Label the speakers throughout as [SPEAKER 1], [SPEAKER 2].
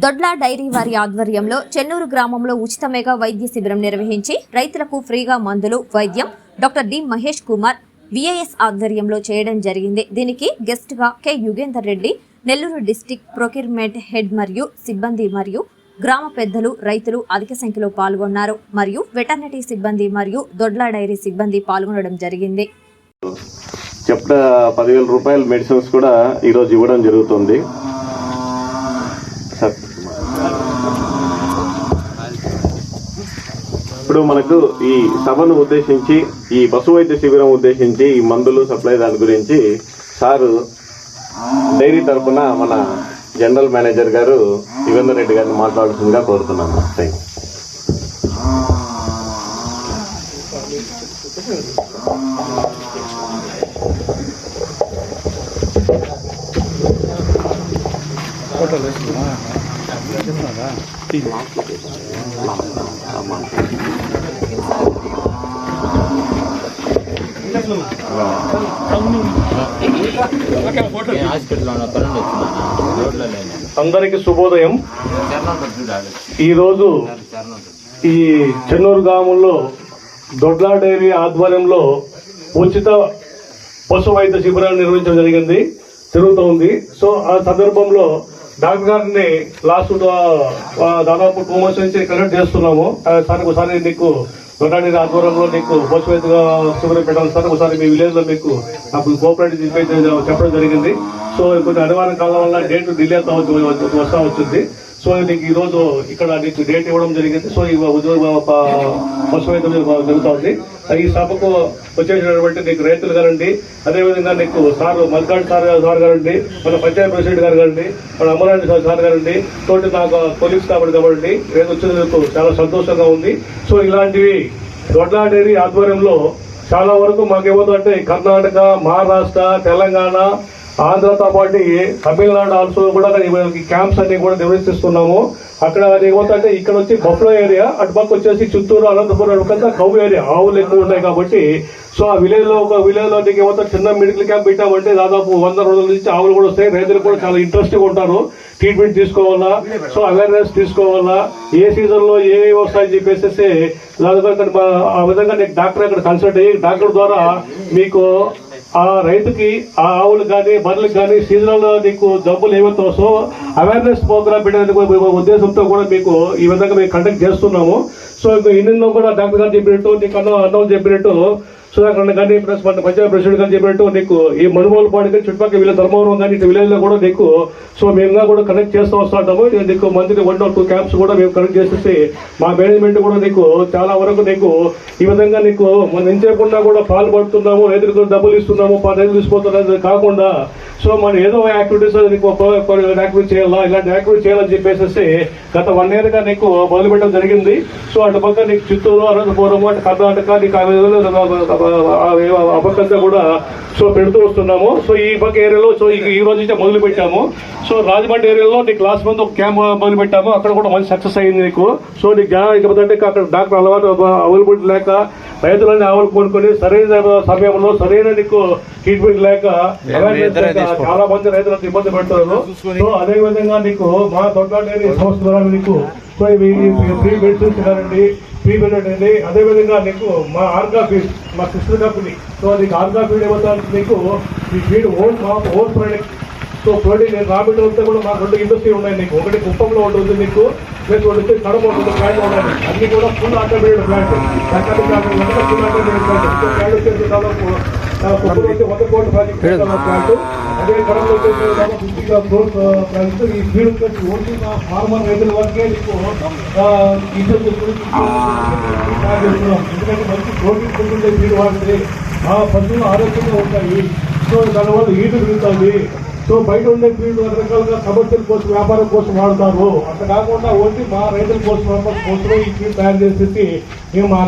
[SPEAKER 1] దొడ్ల dairy వారి ఆధ్వర్యంలో చెన్నూరు గ్రామంలో ఉచిత మెగా వైద్య శిబిరం నిర్వహించి రైతులకు ఫ్రీగా మందులు వైద్యం doctor D Mahesh Kumar VIS ఆధ్వర్యంలో చేయడం జరిగింది. దీనికి గెస్ట్గా K Yugender Reddy Nellore district procurement head మరియు సిబ్బంది మరియు గ్రామ పెద్దలు రైతులు అధిక సంఖ్యలో పాల్గొన్నారు. మరియు వెటర్నరీ సిబ్బంది మరియు దొడ్ల డైరీ సిబ్బంది పాల్గొనడం జరిగింది.
[SPEAKER 2] చెప్పిన పదివేల రూపాయల మెడిసిన్స్ కూడా ఈరోజు ఇవ్వడం జరుగుతుంది. ఇప్పుడు మనకు ఈ సభను ఉద్దేశించి ఈ పశు వైద్య శిబిరం ఉద్దేశించి ఈ మందులు సప్లై దాని గురించి సారు డైరీ తరఫున మన జనరల్ మేనేజర్ గారు యుగంధర్ రెడ్డి గారిని మాట్లాడుతుందిగా కోరుతున్నాను థ్యాంక్ యూ. అందరికీ శుభోదయం. ఈరోజు ఈ చెన్నూరు గ్రామంలో దొడ్లా డైరీ ఆధ్వర్యంలో ఉచిత పశు వైద్య శిబిరాన్ని నిర్వహించడం జరిగింది జరుగుతోంది సో ఆ సందర్భంలో డాక్టర్ గారిని లాస్ట్ దాదాపు టూ మంత్స్ నుంచి కనెక్ట్ చేస్తున్నాము. సార్ ఒకసారి నీకు దొడ్ల ఆధ్వర్యంలో నీకు పశు వైద్య శిబిరం పెట్టాలి సార్. ఒకసారి మీ విలేజ్లో మీకు నాకు కోఆపరేటివ్ చెప్పడం జరిగింది. సో కొంచెం అనివార్య కాలం వల్ల డేట్ డిలే అవుతా వస్తా వచ్చింది. సో నీకు ఈరోజు ఇక్కడ నీకు డేట్ ఇవ్వడం జరిగింది. సో ఈ ఉద్యోగ పశువైద్యం జరుగుతుంది ఈ సభకు వచ్చేసినటువంటి నీకు రైతులు గారండి అదేవిధంగా నీకు సార్ మల్కాడ్ సార్ సార్ గారండి మన పంచాయత్ ప్రెసిడెంట్ గారు గారండి మన అమరాజు సార్ సార్ గారండి తోటి నాకు కొలీగ్స్ కాబట్టి కాబట్టి రేపు వచ్చినందుకు చాలా సంతోషంగా ఉంది. సో ఇలాంటివి దొడ్ల డైరీ ఆధ్వర్యంలో చాలా వరకు మాకేమవుతుందంటే కర్ణాటక మహారాష్ట్ర తెలంగాణ ఆంధ్రతో పాటు తమిళనాడు ఆల్సో కూడా క్యాంప్స్ అన్ని కూడా నిర్వహిస్తున్నాము. అక్కడ ఏమవుతుందంటే ఇక్కడ వచ్చి బఫ్లో ఏరియా అటు పక్క వచ్చేసి చిత్తూరు అనంతపురం కదా కౌ ఏరియా ఆవులు ఎక్కువ ఉన్నాయి కాబట్టి సో ఆ విలేజ్లో ఒక విలేజ్లో నీకు ఏమవుతుంది చిన్న మెడికల్ క్యాంప్ పెట్టామంటే దాదాపు వంద రోజుల నుంచి ఆవులు కూడా వస్తాయి. రైతులు కూడా చాలా ఇంట్రెస్ట్గా ఉంటారు. ట్రీట్మెంట్ తీసుకోవాలా? సో అవేర్నెస్ తీసుకోవాలా? ఏ సీజన్లో ఏ వస్తాయని చెప్పేసి దాదాపు ఆ విధంగా నీకు డాక్టర్ అక్కడ కన్సల్ట్ అయ్యి డాక్టర్ ద్వారా మీకు ఆ రైతుకి ఆ ఆవులు కానీ బర్రెలకు కానీ సీజనల్ నీకు జబ్బులు ఏవైతే సో అవేర్నెస్ ప్రోగ్రామ్ పెట్టేందుకు ఉద్దేశంతో కూడా మీకు ఈ విధంగా మేము కండక్ట్ చేస్తున్నాము. సో ఇండియన్లో కూడా డాక్టర్ గారు చెప్పినట్టు నీకు అన్న అన్నం చెప్పినట్టు సుధాకరణ కానీ ప్లస్ మన పంచాయత్ ప్రెసిడెంట్ కానీ చెప్పినట్టు నీకు ఈ మనుగోలు పాడికి చుట్టుపక్కల వీళ్ళ ధర్మవరం కానీ ఇటు విలేజ్లో కూడా నీకు సో మేముగా కూడా కనెక్ట్ చేస్తూ వస్తుంటాము. నీకు monthly one or two camps కూడా మేము కనెక్ట్ చేసేసి మా మేనేజ్మెంట్ కూడా నీకు చాలా వరకు నీకు ఈ విధంగా నీకు మనం ఎంచేయకుండా కూడా పాల్పడుతున్నాము రైతులకు డబ్బులు ఇస్తున్నాము పా రైతులు తీసుకుపోతున్నది కాకుండా సో మనం ఏదో యాక్టివిటీస్ నీకు యాక్టివిటీ చేయాలా ఇలాంటి యాక్టివిటీ చేయాలని చెప్పేసి గత వన్ ఇయర్గా నీకు మొదలు పెట్టడం జరిగింది. సో అటు పక్క నీకు చిత్తూరు అనంతపురం అటు కర్ణాటక నీకు అపకంతా కూడా సో పెడుతూ వస్తున్నాము. సో ఈ పక్క ఏరియాలో సో ఈ రోజు నుంచి మొదలు పెట్టాము. సో రాజమండ్రి ఏరియాలో నీకు లాస్ట్ మంత్ ఒక క్యాంప్ మొదలు పెట్టాము. అక్కడ కూడా మంచి సక్సెస్ అయింది నీకు. సో నీకు జ్ఞానం ఇకపోతే అక్కడ డాక్టర్ అలవాటు అవైలబిలిటీ లేక రైతులన్నీ ఆవులు కొనుక్కొని సరైన సమయంలో సరైన నీకు ట్రీట్మెంట్ లేక చాలా మంది రైతులకు ఇబ్బంది పెడుతున్నారు. సో అదే విధంగా నీకు మా డైరీ సంస్థ ద్వారా నీకు సో ఇవి ఫ్రీ మెడిసిన్స్ కానండి ఫ్రీ మెడిసిన్ అండి అదే విధంగా నీకు మా ఆర్గా ఫీడ్ మా సిస్టర్ కంపెనీ సో నీకు ఆర్గా ఫీడ్ ఏమవుతుంది నీకు ఈ ఫీడ్ ఓన్ మా ఓన్ ప్రొడక్ట్ సో ప్రోటీన్ నేను మెటీరియల్ అంతా కూడా మాకు రెండు ఇండస్ట్రీ ఉన్నాయి నీకు. ఒకటి కుప్పంలో ఉంటుంది నీకు వచ్చి కడప ఉంటుంది ప్లాంట్ ఉన్నాయి అన్ని కూడా full automated plant. Full automated plant. Plant వచ్చేసి దాదాపు వచ్చి వంద కోట్ల ప్రాజెక్ట్ ప్లాంట్. అదే కడపలో వచ్చేసి దాదాపు ప్లాంట్. ఈ ఫీడ్ వచ్చేసి ఓన్లీ మా ఫార్మర్ రైతుల వరకే ఇద్దరు చేస్తున్నాం ఎందుకంటే మంచి ప్రోటీన్ ఫుడ్ ఉండే ఫీడ్ వాడితే ఆ పశువులు ఆరోగ్యంగా ఉంటాయి. సో దానివల్ల ఈటు పెరుగుతుంది. సో బయట ఉండే ఫీల్డ్ రకరకాలుగా కమర్షియల్ కోసం వ్యాపారం కోసం వాడతారు. అట్లా కాకుండా ఓన్లీ మా రైతుల కోసం కోసమే ఈ ఫీల్డ్ తయారు చేసేసి మేము మా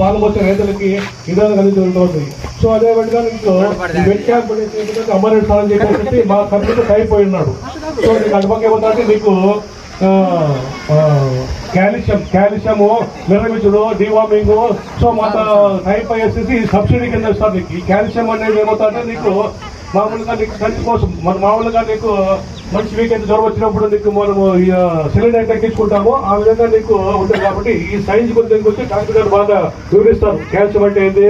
[SPEAKER 2] పాలు వచ్చే రైతులకి ఇదని కలిగి ఉంటుంది సో అదే విధంగా ఈ వెట్ క్యాంప్ చెప్పేసి మా కంపెనీతో అయిపోయి ఉన్నాడు. సో నీకు అటుపక్క ఏమవుతుందంటే నీకు కాల్షియం కాల్షియము నిర్మించడు డివార్మింగ్ సో మన టైప్ అయ్యేసి సబ్సిడీ కింద ఇస్తారు నీకు. ఈ కాల్షియం అనేది ఏమవుతుందంటే నీకు మామూలుగా నీకు కంటి కోసం మన మామూలుగా నీకు మంచి వీకెండ్ జ్వరం వచ్చినప్పుడు నీకు మనము సిలిండర్ తగ్గించుకుంటాము. ఆ విధంగా నీకు ఉంటుంది కాబట్టి ఈ సైన్స్ గురించి డాక్టర్ గారు బాగా వివరిస్తారు. క్యాల్షియం అంటే ఏంటి?